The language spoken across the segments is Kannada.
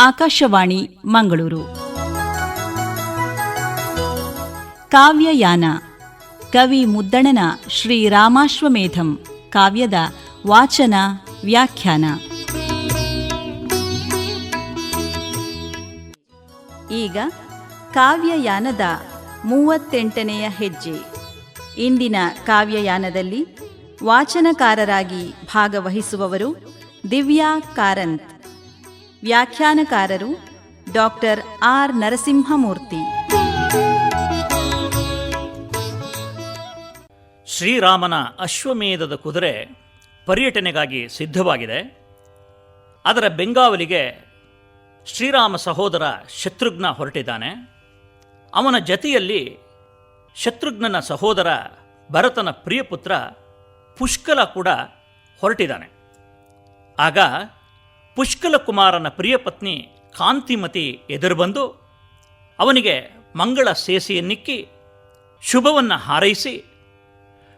ಆಕಾಶವಾಣಿ, ಮಂಗಳೂರು. ಕಾವ್ಯಯಾನ, ಕವಿ ಮುದ್ದಣನ ಶ್ರೀರಾಮಾಶ್ವಮೇಧಂ ಕಾವ್ಯದ ವಾಚನ, ವ್ಯಾಖ್ಯಾನ. ಈಗ ಕಾವ್ಯಯಾನದ ಮೂವತ್ತೆಂಟನೆಯ ಹೆಜ್ಜೆ. ಇಂದಿನ ಕಾವ್ಯಯಾನದಲ್ಲಿ ವಾಚನಕಾರರಾಗಿ ಭಾಗವಹಿಸುವವರು ದಿವ್ಯಾ ಕಾರಂತ್. ವ್ಯಾಖ್ಯಾನಕಾರರು ಡಾಕ್ಟರ್ ಆರ್ ನರಸಿಂಹಮೂರ್ತಿ. ಶ್ರೀರಾಮನ ಅಶ್ವಮೇಧದ ಕುದುರೆ ಪರ್ಯಟನೆಗಾಗಿ ಸಿದ್ಧವಾಗಿದೆ. ಅದರ ಬೆಂಗಾವಲಿಗೆ ಶ್ರೀರಾಮ ಸಹೋದರ ಶತ್ರುಘ್ನ ಹೊರಟಿದ್ದಾನೆ. ಅವನ ಜತೆಯಲ್ಲಿ ಶತ್ರುಘ್ನನ ಸಹೋದರ ಭರತನ ಪ್ರಿಯಪುತ್ರ ಪುಷ್ಕಲ ಕೂಡ ಹೊರಟಿದ್ದಾನೆ. ಆಗ ಪುಷ್ಕಲ ಕುಮಾರನ ಪ್ರಿಯಪತ್ನಿ ಕಾಂತಿಮತಿ ಎದುರು ಬಂದು ಅವನಿಗೆ ಮಂಗಳ ಸೇಸೆಯನ್ನಿಕ್ಕಿ ಶುಭವನ್ನು ಹಾರೈಸಿ,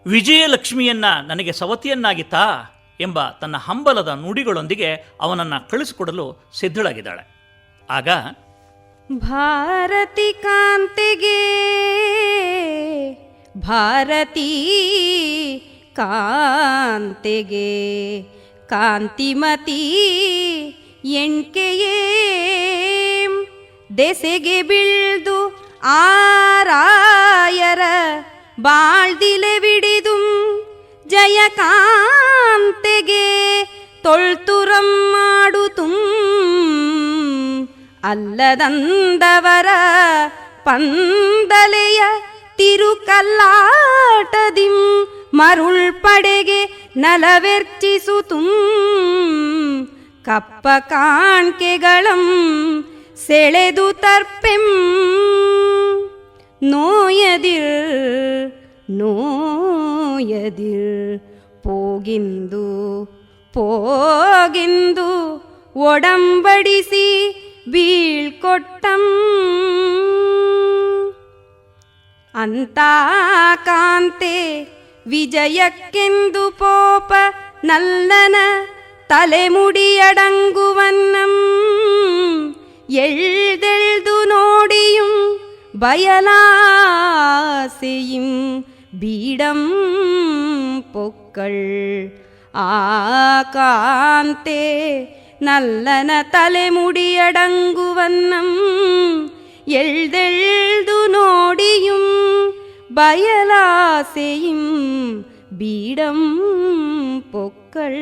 ವಿಜಯಲಕ್ಷ್ಮಿಯನ್ನು ನನಗೆ ಸವತಿಯನ್ನಾಗಿ ತಾ ಎಂಬ ತನ್ನ ಹಂಬಲದ ನುಡಿಗಳೊಂದಿಗೆ ಅವನನ್ನು ಕಳಿಸಿಕೊಡಲು ಸಿದ್ಧಳಾಗಿದ್ದಾಳೆ. ಆಗ ಭಾರತಿ ಕಾಂತೆಗೆ, ಭಾರತೀ ಕಾಂತೆಗೆ ಕಾಂತಿಮತಿ ಎಂಕೆಯೇ ದೆಸೆಗೆ ಬೀಳ್ದು ಆರಾಯರ ಬಾಳ್ದಿಲೆ ಬಿಡಿದು ಜಯ ಕಾಂತೆಗೆ ತೊಳ್ತುರಂ ಮಾಡುತುಂ ಅಲ್ಲದಂದವರ ಪಂದಲೆಯ ತಿರುಕಲ್ಲಾಟದಿಂ ಮರುಳ್ಪಡೆಗೆ ನಲವೆರ್ಚಿಸುತುಂ ಕಪ್ಪ ಕಾಣ್ಕೆಗಳಂ ಸೆಳೆದು ತರ್ಪೆಂ. ನೋಯದಿರ್ ನೋಯದಿರ್ ಪೋಗಿಂದು ಪೋಗಿಂದು ಒಡಂಬಡಿಸಿ ಬೀಳ್ಕೊಟ್ಟಂ. ಅಂತ ಕಾಂತೆ ವಿಜಯಕ್ಕೆಂದು ಪೋಪ ನಲ್ಲನ ತಲೆಮುಡಿಯಡಂಗುವನ್ನಂ ಎಳ್ದೆಳ್ದು ನೋಡಿಯುಂ ಬಯಲಾಸೆಯಿಂ பீடம் பொக்கள் ஆகாந்தே நல்லன தலைமுடியடங்கு வண்ணம் எழுதெழுது நோடியும் ബയലാസെയും ബീഡം പൊക്കൾ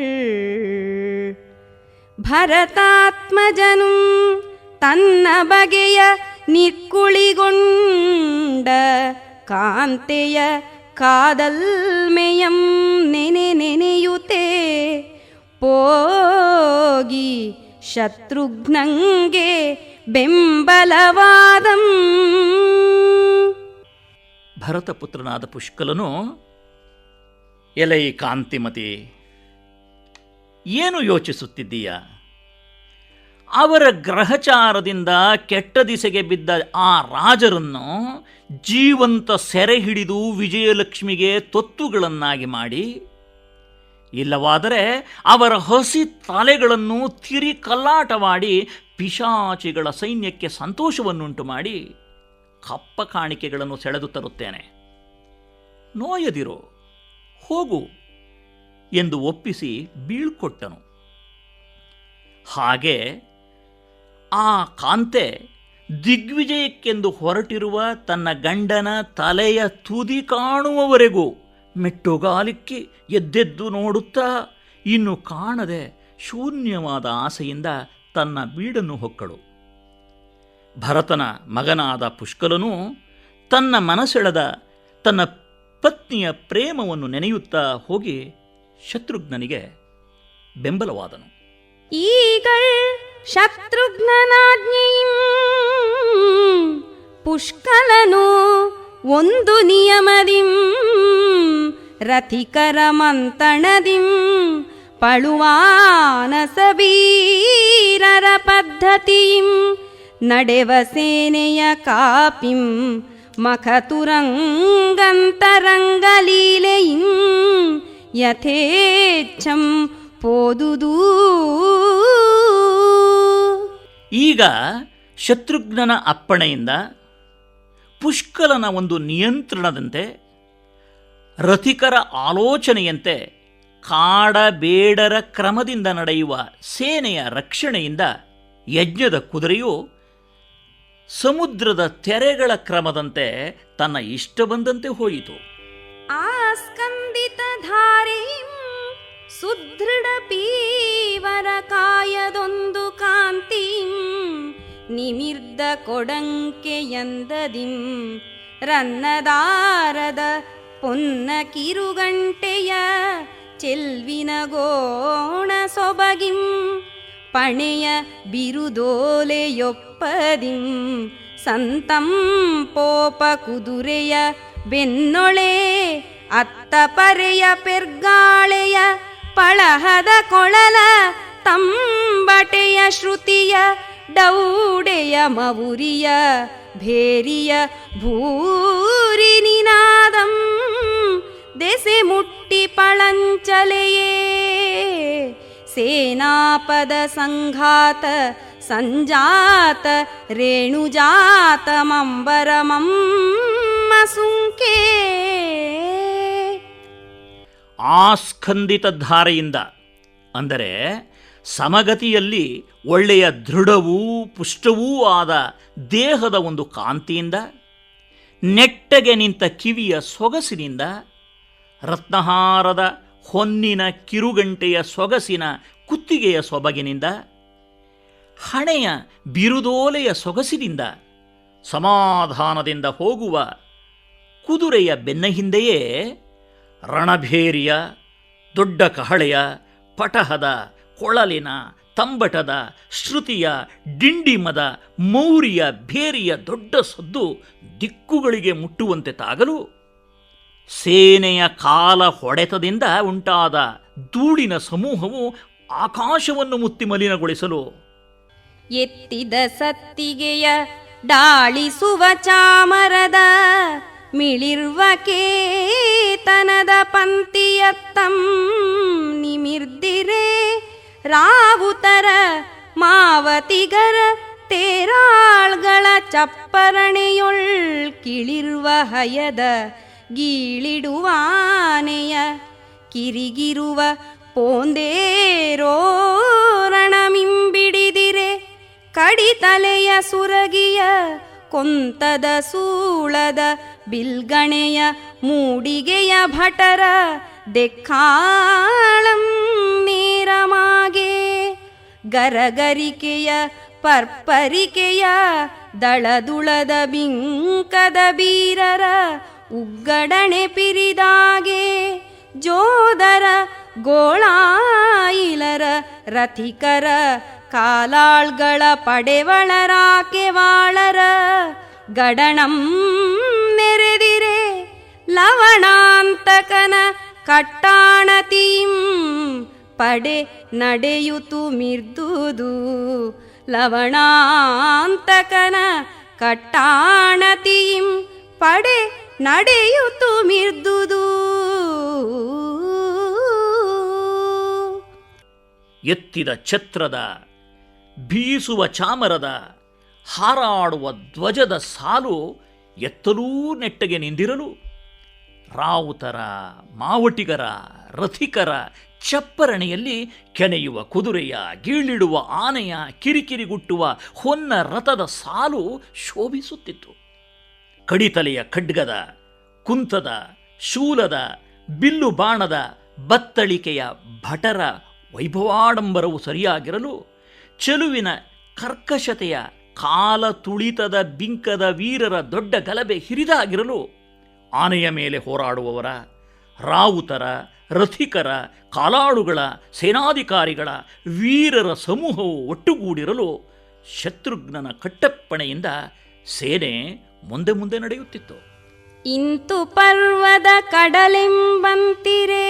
ಭರತಾತ್ಮಜನು ತನ್ನ ಬಗೆಯ ನಿಕ್ಕುಳಿಗೊಂಡ ಕಾಂತೆಯ ಕಾದಲ್ಮೆಯಂ ನೆನೆ ನೆನೆಯುತ್ತೆ ಪೋಗಿ ಶತ್ರುಘ್ನಂಗೆ ಬೆಂಬಲವಾದಂ ಭರತಪುತ್ರನಾದ ಪುಷ್ಕಲನು, ಎಲೈ ಕಾಂತಿಮತಿ, ಏನು ಯೋಚಿಸುತ್ತಿದ್ದೀಯ? ಅವರ ಗ್ರಹಚಾರದಿಂದ ಕೆಟ್ಟ ದಿಸೆಗೆ ಬಿದ್ದ ಆ ರಾಜರನ್ನು ಜೀವಂತ ಸೆರೆ ಹಿಡಿದು ವಿಜಯಲಕ್ಷ್ಮಿಗೆ ತೊತ್ತುಗಳನ್ನಾಗಿ ಮಾಡಿ, ಇಲ್ಲವಾದರೆ ಅವರ ಹಸಿ ತಲೆಗಳನ್ನು ತಿರಿ ಕಲ್ಲಾಟವಾಡಿ ಪಿಶಾಚಿಗಳ ಸೈನ್ಯಕ್ಕೆ ಸಂತೋಷವನ್ನುಂಟು ಮಾಡಿ ಕಪ್ಪ ಕಾಣಿಕೆಗಳನ್ನು ಸೆಳೆದು ತರುತ್ತೇನೆ. ನೋಯದಿರು, ಹೋಗು ಎಂದು ಒಪ್ಪಿಸಿ ಬೀಳ್ಕೊಟ್ಟನು. ಹಾಗೆ ಆ ಕಾಂತೆ ದಿಗ್ವಿಜಯಕ್ಕೆಂದು ಹೊರಟಿರುವ ತನ್ನ ಗಂಡನ ತಲೆಯ ತುದಿ ಕಾಣುವವರೆಗೂ ಮೆಟ್ಟುಗಾಲಿಕ್ಕಿ ಎದ್ದೆದ್ದು ನೋಡುತ್ತಾ ಇನ್ನು ಕಾಣದೆ ಶೂನ್ಯವಾದ ಆಸೆಯಿಂದ ತನ್ನ ಬೀಡನ್ನು ಹೊಕ್ಕಳು. ಭರತನ ಮಗನಾದ ಪುಷ್ಕಲನು ತನ್ನ ಮನಸೆಳೆದ ತನ್ನ ಪತ್ನಿಯ ಪ್ರೇಮವನ್ನು ನೆನೆಯುತ್ತಾ ಹೋಗಿ ಶತ್ರುಘ್ನನಿಗೆ ಬೆಂಬಲವಾದನು. ಈಗ ಶತ್ರುಘ್ನನಾಜ್ಞೆയും ಪುಷ್ಕಲನು ಒಂದು ನಿಯಮದಿಂ ರಥಿಕರ ಮಂತಣದಿಂ ಪಳುವಾನಸಬೀರರ ಪದ್ಧತಿಯಿಂ ನಡೆವ ಸೇನೆಯ ಕಾಪಿಂ ಮಖತುರಂಗಂತರಂಗಲೀಲೆಯಿಂ ಯಥೇಚ್ಛಂ ಪೋದುದೂ. ಈಗ ಶತ್ರುಘ್ನನ ಅಪ್ಪಣೆಯಿಂದ ಪುಷ್ಕಲನ ಒಂದು ನಿಯಂತ್ರಣದಂತೆ, ರಥಿಕರ ಆಲೋಚನೆಯಂತೆ ಕಾಡಬೇಡರ ಕ್ರಮದಿಂದ ನಡೆಯುವ ಸೇನೆಯ ರಕ್ಷಣೆಯಿಂದ ಯಜ್ಞದ ಕುದುರೆಯು ಸಮುದ್ರದ ತೆರೆಗಳ ಕ್ರಮದಂತೆ ತನ್ನ ಇಷ್ಟ ಬಂದಂತೆ ಹೋಯಿತು. ಆಸ್ಕಂದಿತ ಧಾರೆಯಿಂ ಸುದೃಢ ಪೀವರ ಕಾಯದೊಂದು ಕಾಂತಿಂ ನಿಮಿರ್ದ ಕೊಡಂಕೆಯಂದದಿಂ ರನ್ನದಾರದ ಪೊನ್ನ ಕಿರುಗಂಟೆಯ ಚೆಲ್ವಿನ ಗೋಣ ಸೊಬಗಿಂ ಪಣೆಯ ಬಿರುದೋಲೆಯೊಪ್ಪದಿಂ ಸಂತಂ ಪೋಪ ಕುದುರೆಯ ಬೆನ್ನೊಳೆ ಅತ್ತ ಪರೆಯ ಪೆರ್ಗಾಳೆಯ ಪಳಹದ ಕೊಳಲ ತಂಬಟೆಯ ಶ್ರುತಿಯ ಡೌಡೆಯ ಮವುರಿಯ ಭೇರಿಯ ಭೂರಿ ನಿನಾದಂ ದೆಸೆ ಮುಟ್ಟಿ ಪಳಂಚಲೆಯೇ ಸೇನಾಪದ ಸಂಘಾತ ಸಂಜಾತ ರೇಣುಜಾತ ಮಂಬರ ಮಮ್ಮ ಸುಂಕೆ ಆಸ್ಕಂದಿತ ಧಾರೆಯಿಂದ ಅಂದರೆ ಸಮಗತಿಯಲ್ಲಿ ಒಳ್ಳೆಯ ದೃಢವೂ ಪುಷ್ಟವೂ ಆದ ದೇಹದ ಒಂದು ಕಾಂತಿಯಿಂದ, ನೆಟ್ಟಗೆ ನಿಂತ ಕಿವಿಯ ಸೊಗಸಿನಿಂದ, ರತ್ನಹಾರದ ಹೊನ್ನಿನ ಕಿರುಗಂಟೆಯ ಸೊಗಸಿನ ಕುತ್ತಿಗೆಯ ಸೊಬಗಿನಿಂದ ಹಣೆಯ ಬಿರುದೋಲೆಯ ಸೊಗಸಿನಿಂದ, ಸಮಾಧಾನದಿಂದ ಹೋಗುವ ಕುದುರೆಯ ಬೆನ್ನ ಹಿಂದೆಯೇ ರಣಭೇರಿಯ, ದೊಡ್ಡ ಕಹಳೆಯ, ಪಟಹದ, ಕೊಳಲಿನ, ತಂಬಟದ, ಶ್ರುತಿಯ, ಡಿಂಡಿಮದ, ಮೌರಿಯ ಭೇರಿಯ ದೊಡ್ಡ ಸದ್ದು ದಿಕ್ಕುಗಳಿಗೆ ಮುಟ್ಟುವಂತೆ ತಾಗಲು ಸೇನೆಯ ಕಾಲ ಹೊಡೆತದಿಂದ ಉಂಟಾದ ಧೂಳಿನ ಸಮೂಹವು ಆಕಾಶವನ್ನು ಮುತ್ತಿ ಮಲಿನಗೊಳಿಸಲು ಎತ್ತಿದ ಸತ್ತಿಗೆಯ ಡಾಳಿಸುವ ಚಾಮರದ, ಮಿಳಿರ್ವ ಕೇತನದ ಪಂಕ್ತಿಯತ್ತಂ ನಿಮಿರ್ದಿರೆ ರಾವುತರ ಮಾವತಿಗರ ತೇರಾಳ್ಗಳ ಚಪ್ಪರಣೆಯೊಳ್ ಕಿಳಿರುವ ಹಯದ ಗೀಳಿಡುವಾನೆಯ ಕಿರಿಗಿರುವ ಪೋಂದೇರೋರಣಮಿಂಬಿಡಿದಿರೆ ಕಡಿತಲೆಯ ಸುರಗಿಯ, ಕೊಂತದ ಸೂಳದ ಬಿಲ್ಗಣೆಯ ಮೂಡಿಗೆಯ ಭಟರ, ದೆಕ್ಕಾಳಂ ಗರಗರಿಕೆಯ ಪರ್ಪರಿಕೆಯ, ದಳದುಳದ ಬಿಂಕದ ಬೀರರ ಉಗ್ಗಡಣೆ ಪಿರಿದಾಗೆ, ಜೋದರ ಗೋಳಾಯಿಲರ ರಥಿಕರ ಕಾಲಾಳ್ಗಳ ಪಡೆವಳರಾಕೆವಾಳರ ಗಡಣಂ ನೆರೆದಿರೆ ಲವಣಾಂತಕನ ಕಟ್ಟಾಣತೀಂ ಪಡೆ ನಡೆಯುತು ಮಿರ್ದುದು ಲವಣಾಂತಕನ ಕಟ್ಟಾಣತೀಂ ಪಡೆ ನಡೆಯುತು ಮಿರ್ದುದು. ಎತ್ತಿದ ಛತ್ರದ ಬೀಸುವ ಚಾಮರದ, ಹಾರಾಡುವ ಧ್ವಜದ ಸಾಲು ಎತ್ತಲೂ ನೆಟ್ಟಗೆ ನಿಂದಿರಲು, ರಾವುತರ, ಮಾವಟಿಗರ, ರಥಿಕರ ಚಪ್ಪರಣೆಯಲ್ಲಿ ಕೆನೆಯುವ ಕುದುರೆಯ, ಗೀಳಿಡುವ ಆನೆಯ, ಕಿರಿಕಿರಿಗುಟ್ಟುವ ಹೊನ್ನ ರಥದ ಸಾಲು ಶೋಭಿಸುತ್ತಿತ್ತು. ಕಡಿತಲೆಯ ಖಡ್ಗದ, ಕುಂತದ, ಶೂಲದ, ಬಿಲ್ಲು ಬಾಣದ, ಬತ್ತಳಿಕೆಯ ಭಟರ ವೈಭವಾಡಂಬರವು ಸರಿಯಾಗಿರಲು ಚೆಲುವಿನ ಕರ್ಕಶತೆಯ ಕಾಲ ತುಳಿತದ ಬಿಂಕದ ವೀರರ ದೊಡ್ಡ ಗಲಭೆ ಹಿರಿದಾಗಿರಲು ಆನೆಯ ಮೇಲೆ ಹೋರಾಡುವವರ, ರಾವುತರ, ರಥಿಕರ, ಕಾಲಾಳುಗಳ, ಸೇನಾಧಿಕಾರಿಗಳ, ವೀರರ ಸಮೂಹವು ಒಟ್ಟುಗೂಡಿರಲು ಶತ್ರುಘ್ನನ ಕಟ್ಟಪ್ಪಣೆಯಿಂದ ಸೇನೆ ಮುಂದೆ ಮುಂದೆ ನಡೆಯುತ್ತಿತ್ತು. ಇಂತು ಪರ್ವದ ಕಡಲೆಂಬಂತಿರೇ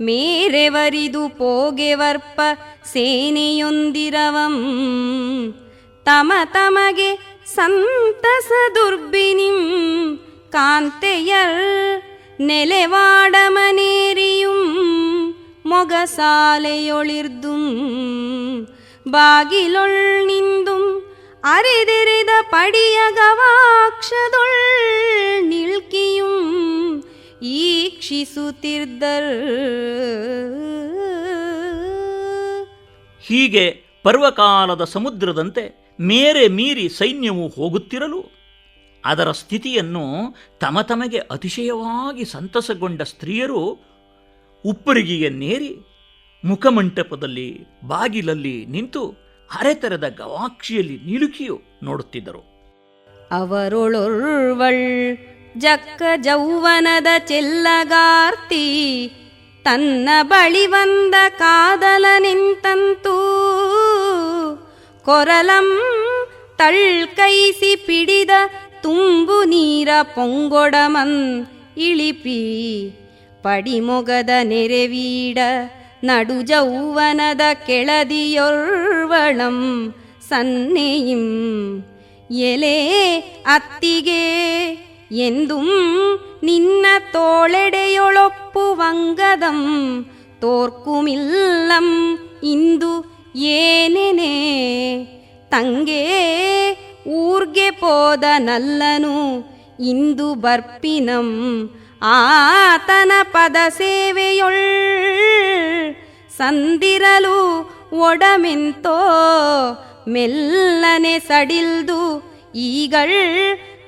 ಮೇರೆವರಿದು ಪೋಗೆವರ್ಪ ಸೇನೆಯೊಂದಿರವಂ ತಮ ತಮಗೆ ಸಂತಸ ದುರ್ಬಿನಿಂ ಕಾಂತೆಯರ್ ನೆಲೆವಾಡಮನೇರಿಯುಂ ಮೊಗಸಾಲೆಯೊಳಿರ್ದುಂ ಬಾಗಿಲೊಳ್ ನಿಂದುಂ ಅರೆದೆರೆದ ಪಡಿಯಗವಾಕ್ಷದೊಳ್ ನಿಳ್ಕಿಯುಂ ಹೀಗೆ ಪರ್ವಕಾಲದ ಸಮುದ್ರದಂತೆ ಮೇರೆ ಮೀರಿ ಸೈನ್ಯವು ಹೋಗುತ್ತಿರಲು ಅದರ ಸ್ಥಿತಿಯನ್ನು ತಮ ತಮಗೆ ಅತಿಶಯವಾಗಿ ಸಂತಸಗೊಂಡ ಸ್ತ್ರೀಯರು ಉಪ್ಪರಿಗೆಯನ್ನೇರಿ ಮುಖಮಂಟಪದಲ್ಲಿ ಬಾಗಿಲಲ್ಲಿ ನಿಂತು ಅರೆತರದ ಗವಾಕ್ಷಿಯಲ್ಲಿ ನಿಲುಕಿಯು ನೋಡುತ್ತಿದ್ದರು. ಅವರೊಳೊರ್ವಳ್ ಜಕ್ಕ ಜೌವನದ ಚೆಲ್ಲಗಾರ್ತಿ, ತನ್ನ ಬಳಿ ಬಂದ ಕಾದಲ ನಿಂತಂತೂ, ಕೊರಲಂ ತಳ್ಕೈಸಿ ಪಿಡಿದ ತುಂಬು ನೀರ ಪೊಂಗೊಡಮನ್ ಇಳಿಪಿ, ಪಡಿಮೊಗದ ನೆರೆವೀಡ ನಡು ಜೌವನದ ಕೆಳದಿಯೊರ್ವಳಂ ಸನ್ನೆಯಿಂ ಎಲೆ ಅತ್ತಿಗೆ ಎಂದುಂ ನಿನ್ನ ತೋಳೆಡೆಯೊಳೊಪ್ಪುವಂಗದಂ ತೋರ್ಕುಮಿಲ್ಲಂ ಇಂದು ಏನೆನೆ ತಂಗೆ ಊರ್ಗೆ ಪೋದ ನಲ್ಲನು ಇಂದು ಬರ್ಪಿನಂ ಆತನ ಪದ ಸೇವೆಯೊಳ್ ಸಂದಿರಲು ಒಡಮೆಂತೋ ಮೆಲ್ಲನೆ ಸಡಿಲ್ದು ಈಗಳ್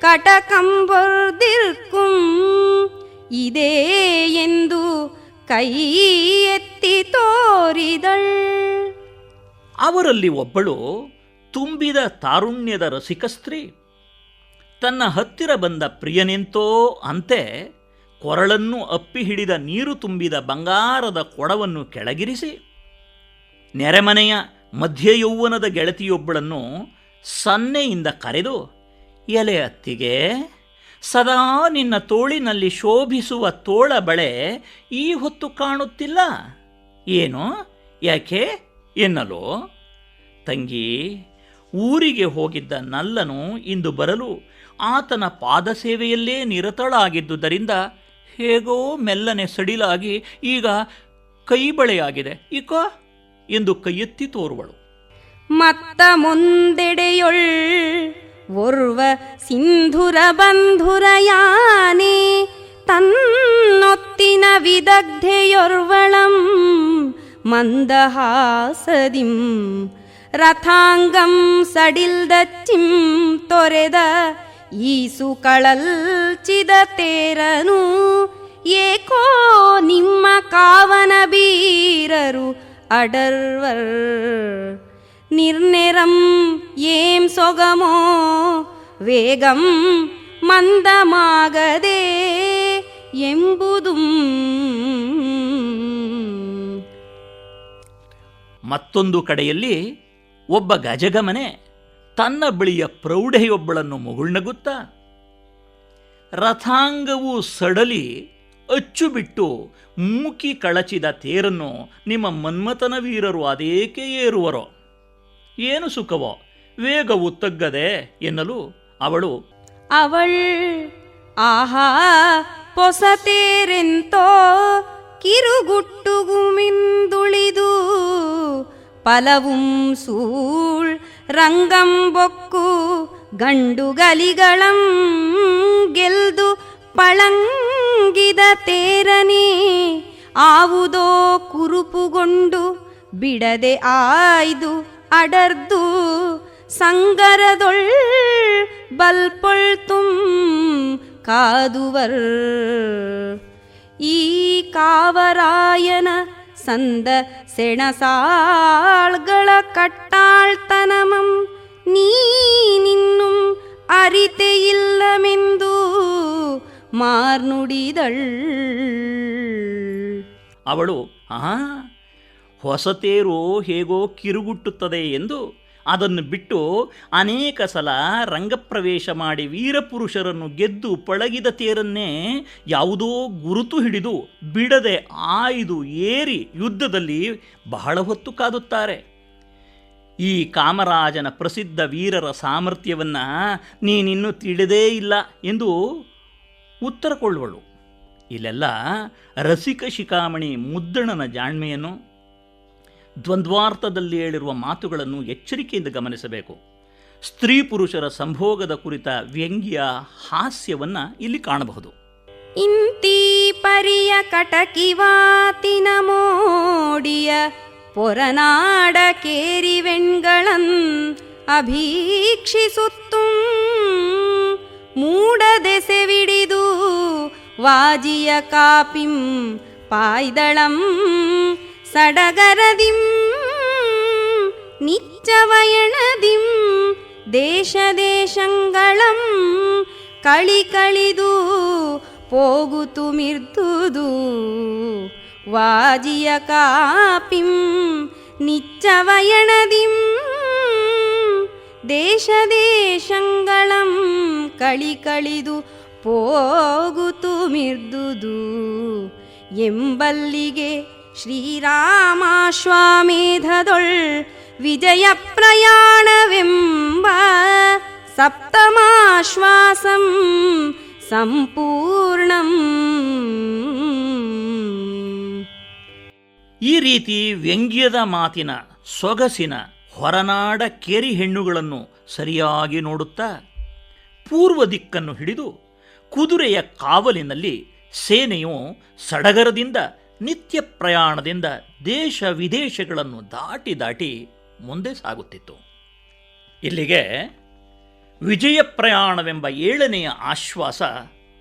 ಕಟಕಂಬೊರ್ದಿರ್ಕುಂ, ಇದೇ ಎಂದು ಕೈ ಎತ್ತಿ ತೋರಿದಳ್. ಅವರಲ್ಲಿ ಒಬ್ಬಳು ತುಂಬಿದ ತಾರುಣ್ಯದ ರಸಿಕ ಸ್ತ್ರೀ. ತನ್ನ ಹತ್ತಿರ ಬಂದ ಪ್ರಿಯನೆಂತೋ ಅಂತೆ ಕೊರಳನ್ನು ಅಪ್ಪಿ ಹಿಡಿದ ನೀರು ತುಂಬಿದ ಬಂಗಾರದ ಕೊಡವನ್ನು ಕೆಳಗಿರಿಸಿ. ನೆರೆಮನೆಯ ಮಧ್ಯಯೌವನದ ಗೆಳತಿಯೊಬ್ಬಳನ್ನು ಸನ್ನೆಯಿಂದ ಕರೆದು ಎಲೆ ಅತ್ತಿಗೆ ಸದಾ ನಿನ್ನ ತೋಳಿನಲ್ಲಿ ಶೋಭಿಸುವ ತೋಳ ಬಳೆ ಈ ಹೊತ್ತು ಕಾಣುತ್ತಿಲ್ಲ. ಏನು? ಯಾಕೆ? ಎನ್ನಲು? ತಂಗಿ, ಊರಿಗೆ ಹೋಗಿದ್ದ ನಲ್ಲನು ಇಂದು ಬರಲು ಆತನ ಪಾದಸೇವೆಯಲ್ಲೇ ನಿರತಳಾಗಿದ್ದುದರಿಂದ ಹೇಗೋ ಮೆಲ್ಲನೆ ಸಡಿಲಾಗಿ ಈಗ ಕೈಬಳೆಯಾಗಿದೆ. ಇಕೋ? ಎಂದು ಕೈಯೆತ್ತಿ ತೋರುವಳು. ಮತ್ತ ಮುಂದೆಡೆಯೊಳ್ ಒರ್ವ ಸಿಂಧುರ ಬಂಧುರ ಯಾನೆ, ತನ್ನೊತ್ತಿನ ವಿದಗ್ಧೆಯೊರ್ವಳಂ ಮಂದಹಾಸದಿಂ. ರಥಾಂಗಂ ಸಡಿಲ್ದಚ್ಚಿಂ ತೊರೆದ ಈಸು ಕಳಲ್ಚಿದ ತೇರನು, ಏಕೋ ನಿಮ್ಮ ಕಾವನ ಬೀರರು ಅಡರ್ವರ್. ನಿರ್ನೆರಂ ಏಂ ಸೊಗಮೋ, ವೇಗಂ ಮಂದಮಾಗದೆ ಎಂಬುದು. ಮತ್ತೊಂದು ಕಡೆಯಲ್ಲಿ ಒಬ್ಬ ಗಜಗಮನೆ ತನ್ನ ಬಳಿಯ ಪ್ರೌಢೆಯೊಬ್ಬಳನ್ನು ಮುಗುಳ್ನಗುತ್ತಾ ರಥಾಂಗವು ಸಡಲಿ ಅಚ್ಚು ಬಿಟ್ಟು ಮೂಕಿ ಕಳಚಿದ ತೇರನ್ನು ನಿಮ್ಮ ಮನ್ಮಥನ ವೀರರು ಅದೇಕೆ ಏರುವರೋ? ಏನು ಸುಖವೋ? ವೇಗವು ತಗ್ಗದೆ ಎನ್ನಲು ಅವಳು, ಅವಳ್ ಆಹಾ ಪೊಸತೇರೆಂತೋ ಕಿರುಗುಟ್ಟುಗುಮಿಂದುಳಿದು ಪಲವುಂ ಸೂಳ್ ರಂಗಂ ಬೊಕ್ಕು ಗಂಡುಗಲಿಗಳಂ ಗೆಲ್ದು ಪಳಂಗಿದ ತೇರನೇ ಆವುದೋ ಕುರುಪುಗೊಂಡು ಬಿಡದೆ ಆಯ್ದು ಅಡರ್ದು ಸಂಗರದೊಳ್ ಬಲ್ಪೊಳ್ತುಂ ಕಾದುವರ್ ಈ ಕಾವರಾಯನ ಸಂದ ಸೆಣಸಾಳ್ಗಳ ಕಟ್ಟಾಳ್ತನಮಂ ನೀನಿನ್ನುಂ ಅರಿತೆಯಿಲ್ಲಮೆಂದು ಮಾರ್ನುಡಿದಳ್ ಅವಳು ಆ ಹೊಸತೇರು ಹೇಗೋ ಕಿರುಗುಟ್ಟುತ್ತದೆ ಎಂದು ಅದನ್ನು ಬಿಟ್ಟು ಅನೇಕ ಸಲ ರಂಗಪ್ರವೇಶ ಮಾಡಿ ವೀರಪುರುಷರನ್ನು ಗೆದ್ದು ಪಳಗಿದ ತೇರನ್ನೇ ಯಾವುದೋ ಗುರುತು ಹಿಡಿದು ಬಿಡದೆ ಆಯ್ದು ಏರಿ ಯುದ್ಧದಲ್ಲಿ ಬಹಳ ಹೊತ್ತು ಕಾದುತ್ತಾರೆ. ಈ ಕಾಮರಾಜನ ಪ್ರಸಿದ್ಧ ವೀರರ ಸಾಮರ್ಥ್ಯವನ್ನು ನೀನಿನ್ನೂ ತಿಳಿದೇ ಇಲ್ಲ ಎಂದು ಉತ್ತರ ಕೊಳ್ಳುವಳು. ಇಲ್ಲೆಲ್ಲ ರಸಿಕ ಶಿಖಾಮಣಿ ಮುದ್ದಣನ ಜಾಣ್ಮೆಯನ್ನು ದ್ವಂದ್ವಾರ್ಥದಲ್ಲಿ ಹೇಳಿರುವ ಮಾತುಗಳನ್ನು ಎಚ್ಚರಿಕೆಯಿಂದ ಗಮನಿಸಬೇಕು. ಸ್ತ್ರೀ ಪುರುಷರ ಸಂಭೋಗದ ಕುರಿತ ವ್ಯಂಗ್ಯ ಹಾಸ್ಯವನ್ನು ಇಲ್ಲಿ ಕಾಣಬಹುದು. ಇಂತೀ ಪರಿಯ ಕಟಕಿವಾತಿನ ಮೋಡಿಯ ಪೊರನಾಡ ಕೇರಿವೆಣ್ಗಳನ್ ಅಭೀಕ್ಷಿಸುತ್ತು. ಮೂಡದೆಸೆವಿಡಿದು ವಾಜಿಯ ಕಾಪಿಂ, ಪಾಯ್ದಳಂ ಸಡಗರದಿಂ ನಿಚ್ಚವಯಣದಿಂ ದೇಶ ದೇಶಂಗಳಂ ಕಳಿ ಕಳಿದು ಪೋಗುತು ಮಿರ್ದುದು. ವಾಜಿಯ ಕಾಪಿಂ ನಿಚ್ಚವಯಣದಿಂ ದೇಶ ದೇಶಂಗಳಂ ಕಳಿ ಕಳಿದು ಪೋಗುತು ಮಿರ್ದುದು. ಎಂಬಲ್ಲಿಗೆ ಶ್ರೀರಾಮಾಶ್ವಾಮೇಧದೊಳ್ ವಿಜಯ ಪ್ರಯಾಣವೆಂಬ ಸಪ್ತಮಾಶ್ವಾಸಂ ಸಂಪೂರ್ಣಂ. ಈ ರೀತಿ ವ್ಯಂಗ್ಯದ ಮಾತಿನ ಸೊಗಸಿನ ಹೊರನಾಡ ಕೇರಿ ಹೆಣ್ಣುಗಳನ್ನು ಸರಿಯಾಗಿ ನೋಡುತ್ತಾ ಪೂರ್ವ ದಿಕ್ಕನ್ನು ಹಿಡಿದು ಕುದುರೆಯ ಕಾವಲಿನಲ್ಲಿ ಸೇನೆಯು ಸಡಗರದಿಂದ ನಿತ್ಯ ಪ್ರಯಾಣದಿಂದ ದೇಶ ವಿದೇಶಗಳನ್ನು ದಾಟಿ ದಾಟಿ ಮುಂದೆ ಸಾಗುತ್ತಿತ್ತು. ಇಲ್ಲಿಗೆ ವಿಜಯ ಪ್ರಯಾಣವೆಂಬ ಏಳನೆಯ ಆಶ್ವಾಸ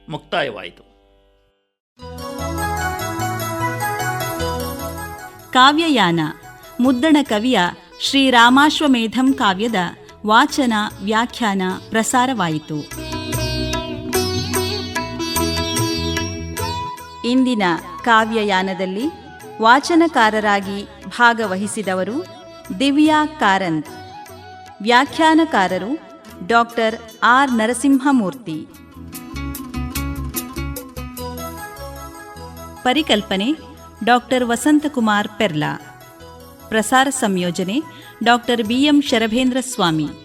ಮುಕ್ತಾಯವಾಯಿತು. ಕಾವ್ಯಯಾನ, ಮುದ್ದಣ ಕವಿಯ ಶ್ರೀರಾಮಾಶ್ವಮೇಧಂ ಕಾವ್ಯದ ವಾಚನ, ವ್ಯಾಖ್ಯಾನ ಪ್ರಸಾರವಾಯಿತು. ಇಂದಿನ ಕಾವ್ಯಯಾನದಲ್ಲಿ ವಾಚನಕಾರರಾಗಿ ಭಾಗವಹಿಸಿದವರು ದಿವ್ಯಾ ಕಾರಂತ್. ವ್ಯಾಖ್ಯಾನಕಾರರು ಡಾಕ್ಟರ್ ಆರ್ ನರಸಿಂಹಮೂರ್ತಿ. ಪರಿಕಲ್ಪನೆ ಡಾಕ್ಟರ್ ವಸಂತಕುಮಾರ್ ಪೆರ್ಲಾ. ಪ್ರಸಾರ ಸಂಯೋಜನೆ ಡಾಕ್ಟರ್ ಬಿಎಂ ಶರಭೇಂದ್ರ ಸ್ವಾಮಿ.